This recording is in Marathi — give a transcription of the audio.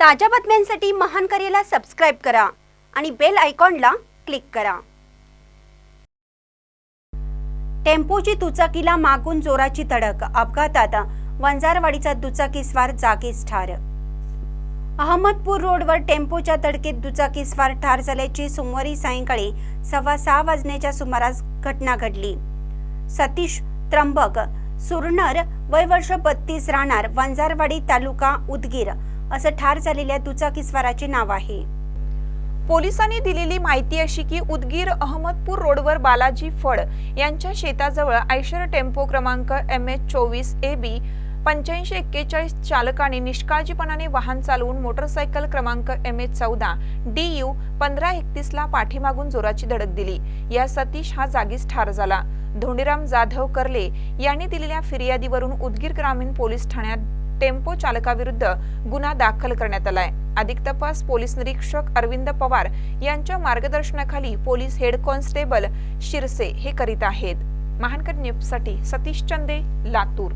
ताज्या बातम्यांसाठी महान करेला सबस्क्राईब करा आणि बेल आयकॉनला क्लिक करा. टेम्पोची दुचाकीला मागून जोराची धडक अपघातात वंजारवाडीचा दुचाकीस्वार जागीच ठार. अहमदपूर रोडवर टेम्पोच्या धडकेत दुचाकीस्वार ठार झाल्याची सोमवारी सायंकाळी सव्वा सहा वाजण्याच्या सुमारास घटना घडली. सतीश त्र्यंबक सुरनर वय वर्ष बत्तीस राहणार वंजारवाडी तालुका उदगीर असं ठार झालेल्या दुचाकीस्वाराचे नाव आहे. पोलिसांनी दिलेली माहिती अशी की उदगीर अहमदपूर रोडवर बालाजी फड यांच्या शेताजवळ आयशर टेम्पो क्रमांक एम एच चोवीस ए बी पंच्याऐंशी एक्केचाळीस चालकाने निष्काळजीपणाने वाहन चालवून मोटरसायकल क्रमांक एम एच चौदा डी यू पंधरा एकतीसला पाठीमागून जोराची धडक दिली. या सतीश हा जागीच ठार झाला. धोंडीराम जाधव कर्ले यांनी दिलेल्या फिर्यादीवरून उदगीर ग्रामीण पोलीस ठाण्यात टेम्पो चालकाविरुद्ध गुन्हा दाखल करण्यात आलाय. अधिक तपास पोलीस निरीक्षक अरविंद पवार यांच्या मार्गदर्शनाखाली पोलीस हेड कॉन्स्टेबल शिरसे हे करीत आहेत. महानकर न्यूजसाठी सतीश चंदे लातूर.